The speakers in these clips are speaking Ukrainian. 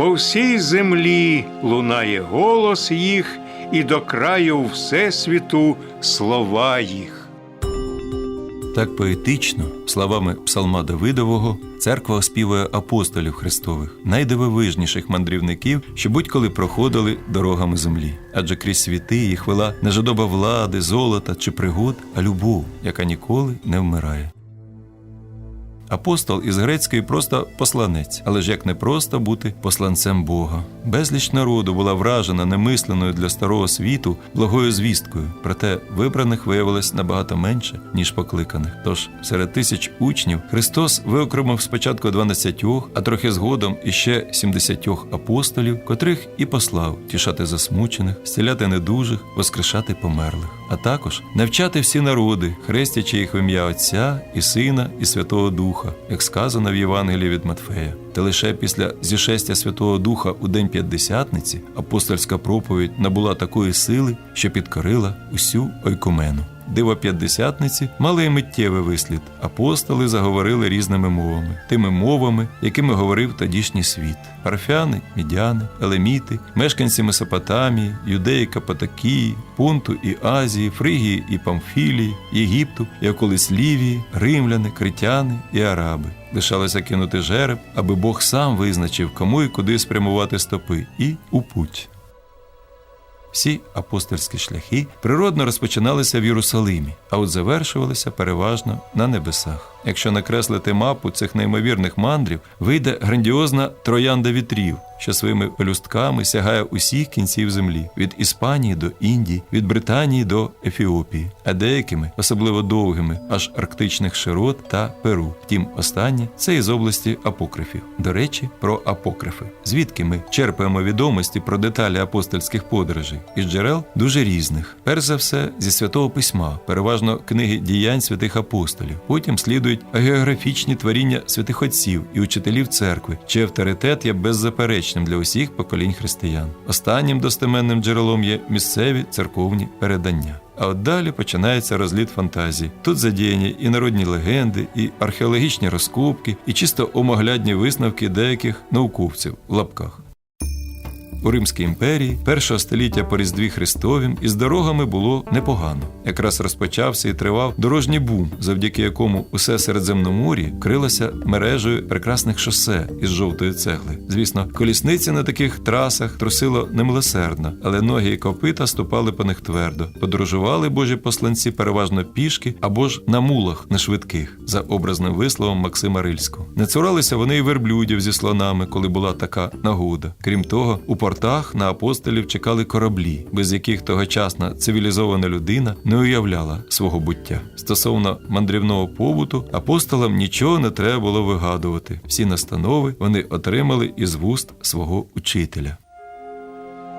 По всій землі лунає голос їх, і до краю Всесвіту слова їх. Так поетично, словами псалма Давидового, церква оспівує апостолів Христових, найдивовижніших мандрівників, що будь-коли проходили дорогами землі. Адже крізь світи їх вела не жадоба влади, золота чи пригод, а любов, яка ніколи не вмирає. Апостол із грецької просто посланець, але ж як не просто бути посланцем Бога. Безліч народу була вражена немисленою для старого світу благою звісткою, проте вибраних виявилось набагато менше, ніж покликаних. Тож серед тисяч учнів Христос виокремив спочатку 12, а трохи згодом іще 70 апостолів, котрих і послав тішати засмучених, зціляти недужих, воскрешати померлих, а також навчати всі народи, хрестячи їх в ім'я Отця і Сина і Святого Духа, як сказано в Євангелії від Матфея. Та лише після зішестя Святого Духа у день П'ятдесятниці апостольська проповідь набула такої сили, що підкорила усю ойкумену. Диво п'ятдесятниці мали миттєвий вислід. Апостоли заговорили різними мовами, тими мовами, якими говорив тодішній світ: парфяни, мідяни, елеміти, мешканці Месопотамії, юдеї Капатокії, Пунту і Азії, Фригії і Памфілії, Єгипту і околиць Лівії, римляни, критяни і араби. Лишалося кинути жереб, аби Бог сам визначив, кому і куди спрямувати стопи, і у путь. Всі апостольські шляхи природно розпочиналися в Єрусалимі, а от завершувалися переважно на небесах. Якщо накреслити мапу цих неймовірних мандрів, вийде грандіозна троянда вітрів, що своїми пелюстками сягає усіх кінців землі від Іспанії до Індії, від Британії до Ефіопії, а деякими, особливо довгими, аж арктичних широт та Перу. Втім, останнє це із області апокрифів. До речі, про апокрифи, звідки ми черпаємо відомості про деталі апостольських подорожей із джерел дуже різних. Перш за все, зі святого письма, переважно книги діянь святих апостолів. Потім слідують географічні творіння святих отців і учителів церкви, чий авторитет є беззаперечним для усіх поколінь християн. Останнім достеменним джерелом є місцеві церковні передання. А от далі починається розліт фантазії. Тут задіяні і народні легенди, і археологічні розкопки, і чисто омоглядні висновки деяких науковців в лапках. У Римській імперії першого століття по Різдві Христовім із дорогами було непогано. Якраз розпочався і тривав дорожній бум, завдяки якому усе Середземномор'я крилося мережею прекрасних шосе із жовтої цегли. Звісно, колісниці на таких трасах трусило немилосердно, але ноги і копита ступали по них твердо. Подорожували божі посланці переважно пішки або ж на мулах нешвидких, за образним висловом Максима Рильського. Не цуралися вони і верблюдів зі слонами, коли була така нагода. Крім того, у портах на апостолів чекали кораблі, без яких тогочасна цивілізована людина не уявляла свого буття. Стосовно мандрівного побуту, апостолам нічого не треба було вигадувати. Всі настанови вони отримали із вуст свого учителя.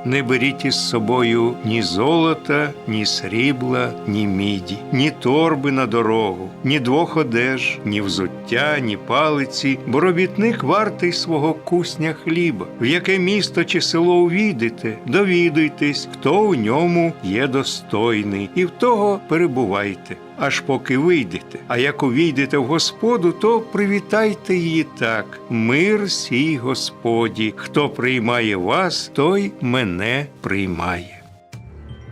Не беріть із собою ні золота, ні срібла, ні міді, ні торби на дорогу, ні двох одеж, ні взуття, ні палиці, бо робітник вартий свого кусня хліба. В яке місто чи село увійдете, довідуйтесь, хто у ньому є достойний, і в того перебувайте. Аж поки вийдете. А як увійдете в Господу, то привітайте її так: мир сій Господі. Хто приймає вас, той мене приймає.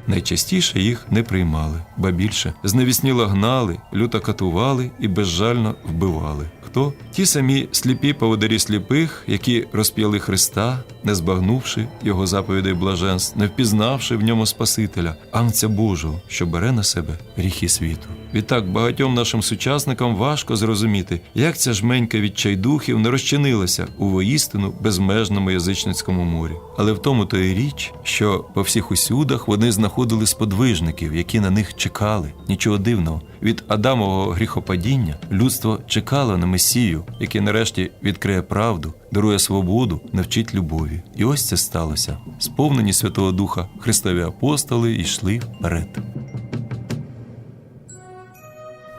Найчастіше їх не приймали, ба більше зневісніло гнали, люто катували і безжально вбивали. Хто? Ті самі сліпі поводарі сліпих, які розп'яли Христа, не збагнувши його заповідей блаженств, не впізнавши в ньому Спасителя, Анця Божого, що бере на себе гріхи світу. Відтак багатьом нашим сучасникам важко зрозуміти, як ця жменька відчайдухів не розчинилася у воїстину безмежному язичницькому морі. Але в тому то і річ, що по всіх усюдах вони знаходили сподвижників, які на них чекали. Нічого дивного. Від Адамового гріхопадіння людство чекало на Месію, який нарешті відкриє правду, дарує свободу, навчить любові. І ось це сталося. Сповнені Святого Духа Христові апостоли йшли вперед.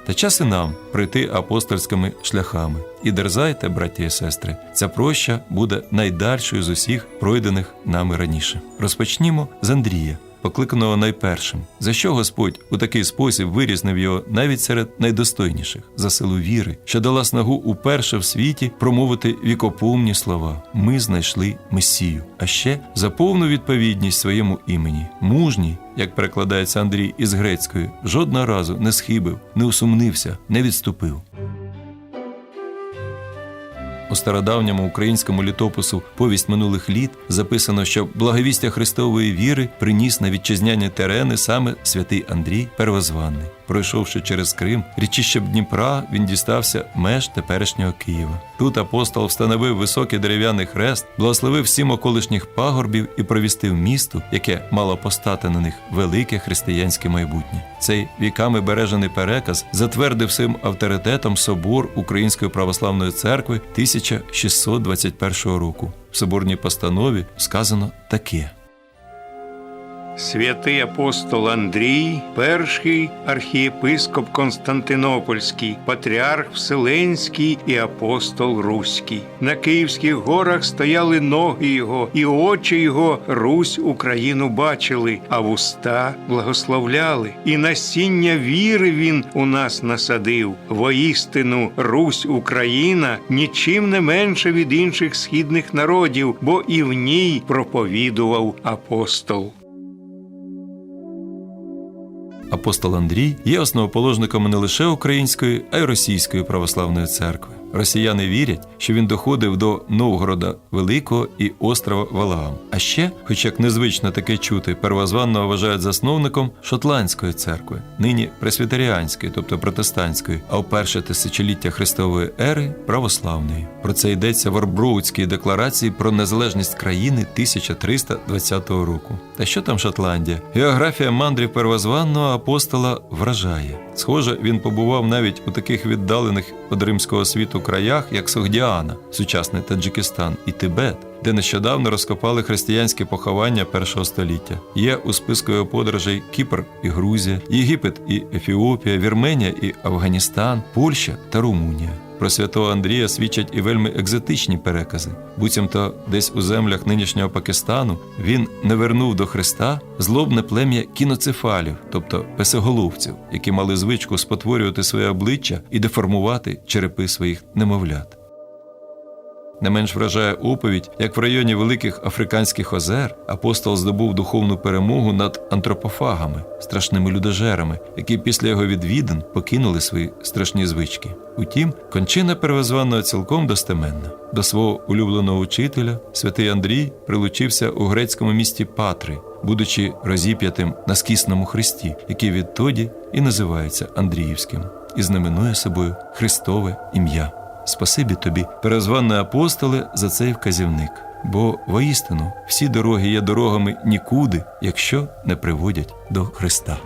Та час і нам пройти апостольськими шляхами. І дерзайте, браті і сестри, ця проща буде найдальшою з усіх пройдених нами раніше. Розпочнімо з Андрія, покликаного найпершим, за що Господь у такий спосіб вирізнив його навіть серед найдостойніших за силу віри, що дала снагу уперше в світі промовити вікопомні слова. Ми знайшли Месію, а ще за повну відповідність своєму імені, мужній, як перекладається Андрій із грецької, жодного разу не схибив, не усумнився, не відступив. У стародавньому українському літопису Повість минулих літ записано, що благовістя Христової віри приніс на вітчизняні терени саме святий Андрій Первозванний. Пройшовши через Крим, річищем Дніпра, він дістався меж теперішнього Києва. Тут апостол встановив високий дерев'яний хрест, благословив сім околишніх пагорбів і провістив місту, яке мало постати на них велике християнське майбутнє. Цей віками бережений переказ затвердив своїм авторитетом собор Української православної церкви 1621 року. В соборній постанові сказано таке. Святий апостол Андрій, перший архієпископ Константинопольський, патріарх Вселенський і апостол Руський. На Київських горах стояли ноги його, і очі його Русь Україну бачили, а вуста благословляли. І насіння віри він у нас насадив. Воістину Русь Україна нічим не менше від інших східних народів, бо і в ній проповідував апостол. Апостол Андрій є основоположником не лише української, а й російської православної церкви. Росіяни вірять, що він доходив до Новгорода Великого і острова Валаам. А ще, хоч як незвично таке чути, первозванного вважають засновником шотландської церкви, нині пресвітеріанської, тобто протестантської, а в перше тисячоліття Христової ери православної. Про це йдеться в Орброудській декларації про незалежність країни 1320 року. Та що там Шотландія? Географія мандрів первозванного апостола вражає. Схоже, він побував навіть у таких віддалених від римського світу краях, як Согдіана, сучасний Таджикистан, і Тибет, де нещодавно розкопали християнські поховання першого століття. Є у списку його подорожей Кіпр і Грузія, Єгипет і Ефіопія, Вірменія і Афганістан, Польща та Румунія. Про святого Андрія свідчать і вельми екзотичні перекази. Буцімто десь у землях нинішнього Пакистану він не вернув до Христа злобне плем'я кіноцефалів, тобто песеголовців, які мали звичку спотворювати своє обличчя і деформувати черепи своїх немовлят. Не менш вражає оповідь, як в районі великих африканських озер апостол здобув духовну перемогу над антропофагами, страшними людожерами, які після його відвідин покинули свої страшні звички. Утім, кончина первозваного цілком достеменна. До свого улюбленого учителя святий Андрій прилучився у грецькому місті Патри, будучи розіп'ятим на скісному хресті, який відтоді і називається Андріївським, і знаменує собою Христове ім'я. Спасибі тобі, перезвані апостоли, за цей вказівник. Бо воістину всі дороги є дорогами нікуди, якщо не приводять до Христа.